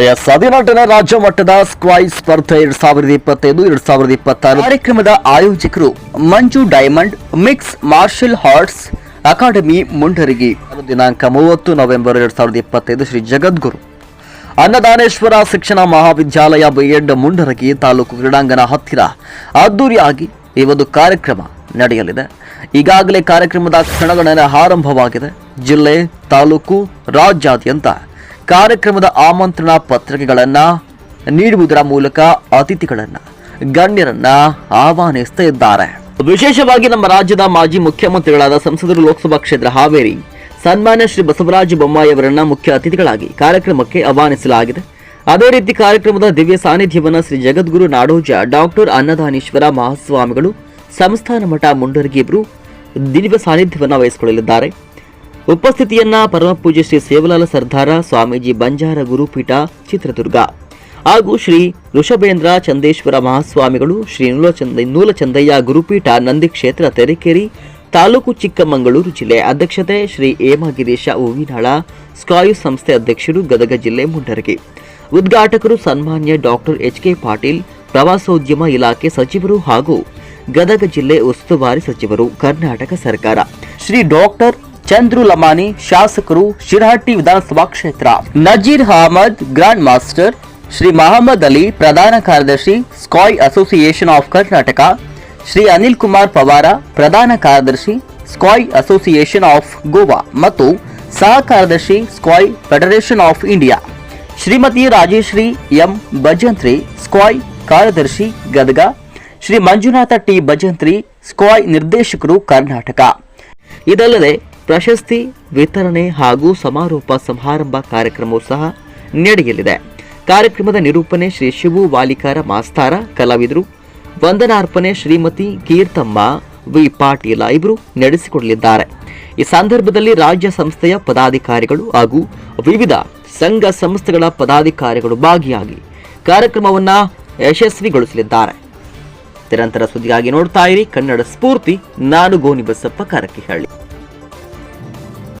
S ಹದಿನೆಂಟನೇ ರಾಜ್ಯ ಮಟ್ಟದ ಸ್ಕ್ವಾಯ್ ಸ್ಪರ್ಧೆ ಎರಡ್ ಸಾವಿರದ ಇಪ್ಪತ್ತೈದು, ಎರಡ್ ಸಾವಿರದ ಇಪ್ಪತ್ತಾರು ಕಾರ್ಯಕ್ರಮದ ಆಯೋಜಕರು Manju diamond, mix martial arts academy Mundaragi. ದಿನಾಂಕ ಮೂವತ್ತು ನವೆಂಬರ್ ಎರಡ್ ಸಾವಿರದ ಇಪ್ಪತ್ತೈದು ಶ್ರೀ ಜಗದ್ಗುರು. ಅನ್ನದಾನೇಶ್ವರ ಶಿಕ್ಷಣ ಮಹಾವಿದ್ಯಾಲಯ ಬಿಎಡ್ ಮುಂಡರಗಿ ತಾಲೂಕು ಕ್ರೀಡಾಂಗಣ ಹತ್ತಿರ ಅದ್ದೂರಿಯಾಗಿ ಈ ಒಂದು ಕಾರ್ಯಕ್ರಮ ನಡೆಯಲಿದೆ. ಈಗಾಗಲೇ ಕಾರ್ಯಕ್ರಮದ ಕ್ಷಣಗಣನೆ ಆರಂಭವಾಗಿದೆ. ಜಿಲ್ಲೆ, ತಾಲೂಕು, ರಾಜ್ಯಾದ್ಯಂತ ಕಾರ್ಯಕ್ರಮದ ಆಮಂತ್ರಣ ಪತ್ರಿಕೆಗಳನ್ನ ನೀಡುವುದರ ಮೂಲಕ ಅತಿಥಿಗಳನ್ನ, ಗಣ್ಯರನ್ನ ಆಹ್ವಾನಿಸ್ತಾ ಇದ್ದಾರೆ ವಿಶೇಷವಾಗಿ ನಮ್ಮ ರಾಜ್ಯದ ಮಾಜಿ ಮುಖ್ಯಮಂತ್ರಿಗಳಾದ ಸಂಸದರು ಲೋಕಸಭಾ ಕ್ಷೇತ್ರ ಹಾವೇರಿ, ಸನ್ಮಾನ್ಯ ಶ್ರೀ ಬಸವರಾಜ ಬೊಮ್ಮಾಯಿ ಅವರನ್ನ ಮುಖ್ಯ ಅತಿಥಿಗಳಾಗಿ ಕಾರ್ಯಕ್ರಮಕ್ಕೆ ಆಹ್ವಾನಿಸಲಾಗಿದೆ. ಅದೇ ರೀತಿ ಕಾರ್ಯಕ್ರಮದ ದಿವ್ಯ ಸಾನ್ನಿಧ್ಯವನ್ನು ಶ್ರೀ ಜಗದ್ಗುರು ನಾಡೋಜ ಡಾಕ್ಟರ್ ಅನ್ನದಾನೀಶ್ವರ ಮಹಾಸ್ವಾಮಿಗಳು, ಸಂಸ್ಥಾನ ಮಠ ಮುಂಡರ್ಗಿಬ್ರು ದಿವ್ಯ ಸಾನ್ನಿಧ್ಯವನ್ನು ವಹಿಸಿಕೊಳ್ಳಲಿದ್ದಾರೆ. ಉಪಸ್ಥಿತಿಯನ್ನ ಪರಮಪೂಜ್ಯ ಶ್ರೀ ಸೇವಲಾಲ ಸರ್ದಾರ ಸ್ವಾಮೀಜಿ ಬಂಜಾರ ಗುರುಪೀಠ ಚಿತ್ರದುರ್ಗ. ಹಾಗೂ ಶ್ರೀ ಋಷಭೇಂದ್ರ ಚಂದೇಶ್ವರ ಮಹಾಸ್ವಾಮಿಗಳು ಶ್ರೀ ನೂಲಚಂದ ನೂಲಚಂದಯ್ಯ ಗುರುಪೀಠ ನಂದಿ ಕ್ಷೇತ್ರ ತೆರೆಕೇರಿ ತಾಲೂಕು ಚಿಕ್ಕಮಗಳೂರು ಜಿಲ್ಲೆ ಅಧ್ಯಕ್ಷತೆ ಶ್ರೀ ಹೇಮಗಿರೀಶ ಹೂವಿನಾಳ, ಸ್ಕಾಯು ಸಂಸ್ಥೆ ಅಧ್ಯಕ್ಷರು ಗದಗ ಜಿಲ್ಲೆ ಮುಂಡರಗಿ. ಉದ್ಘಾಟಕರು ಸನ್ಮಾನ್ಯ ಡಾಕ್ಟರ್ ಎಚ್ ಕೆ ಪಾಟೀಲ್, ಪ್ರವಾಸೋದ್ಯಮ ಇಲಾಖೆ ಸಚಿವರು ಹಾಗೂ ಗದಗ ಜಿಲ್ಲೆ ಉಸ್ತುವಾರಿ ಸಚಿವರು, ಕರ್ನಾಟಕ ಸರ್ಕಾರ. ಶ್ರೀ ಡಾಕ್ಟರ್ ಚಂದ್ರು ಲಮಾನಿ, ಶಾಸಕರು ಶಿರಹಟ್ಟಿ ವಿಧಾನಸಭಾ ಕ್ಷೇತ್ರ. ನಜೀರ್ ಅಹಮದ್, ಗ್ರ್ಯಾಂಡ್ ಮಾಸ್ಟರ್ ಶ್ರೀ ಮಹಮ್ಮದ್ ಅಲಿ, ಪ್ರಧಾನ ಕಾರ್ಯದರ್ಶಿ ಸ್ಕಾಯ್ ಅಸೋಸಿಯೇಷನ್ ಆಫ್ ಕರ್ನಾಟಕ, ಶ್ರೀ ಅನಿಲ್ ಕುಮಾರ್ ಪವಾರ, ಪ್ರಧಾನ ಕಾರ್ಯದರ್ಶಿ ಸ್ಕಾಯ್ ಅಸೋಸಿಯೇಷನ್ ಆಫ್ ಗೋವಾ ಮತ್ತು ಸಹ ಕಾರ್ಯದರ್ಶಿ Sqay federation of India. Shrimati Rajeshri M Bhajantri, Sqay ಕಾರ್ಯದರ್ಶಿ ಗದಗ, ಶ್ರೀ ಮಂಜುನಾಥ ಟಿ ಭಜಂತ್ರಿ, ಸ್ಕಾಯ್ ನಿರ್ದೇಶಕರು ಕರ್ನಾಟಕ. ಇದಲ್ಲದೆ ಪ್ರಶಸ್ತಿ, ವಿತರಣೆ ಹಾಗೂ ಸಮಾರೋಪ ಸಮಾರಂಭ ಕಾರ್ಯಕ್ರಮವೂ ಸಹ ನಡೆಯಲಿದೆ. ಕಾರ್ಯಕ್ರಮದ ನಿರೂಪಣೆ ಶ್ರೀ ಶಿವು ವಾಲಿಕಾರ ಮಾಸ್ತಾರ, ಕಲಾವಿದರು, ವಂದನಾರ್ಪಣೆ ಶ್ರೀಮತಿ ಕೀರ್ತಮ್ಮ, ವಿ ಪಾಟೀಲ ಇವರು ನಡೆಸಿಕೊಡಲಿದ್ದಾರೆ. ಈ ಸಂದರ್ಭದಲ್ಲಿ ರಾಜ್ಯ ಸಂಸ್ಥೆಯ ಪದಾಧಿಕಾರಿಗಳು ಹಾಗೂ ವಿವಿಧ ಸಂಘ ಸಂಸ್ಥೆಗಳ ಪದಾಧಿಕಾರಿಗಳು ಭಾಗಿಯಾಗಿ ಕಾರ್ಯಕ್ರಮವನ್ನ ಯಶಸ್ವಿಗೊಳಿಸಲಿದ್ದಾರೆ. ನಿರಂತರ ಸುದ್ದಿಗಾಗಿ ನೋಡ್ತಾ ಇರಿ ಕನ್ನಡ ಸ್ಫೂರ್ತಿ, ನಾನು ಗೋನಿ ಬಸಪ್ಪ ಕಾರಕಿಹಳ್ಳಿ.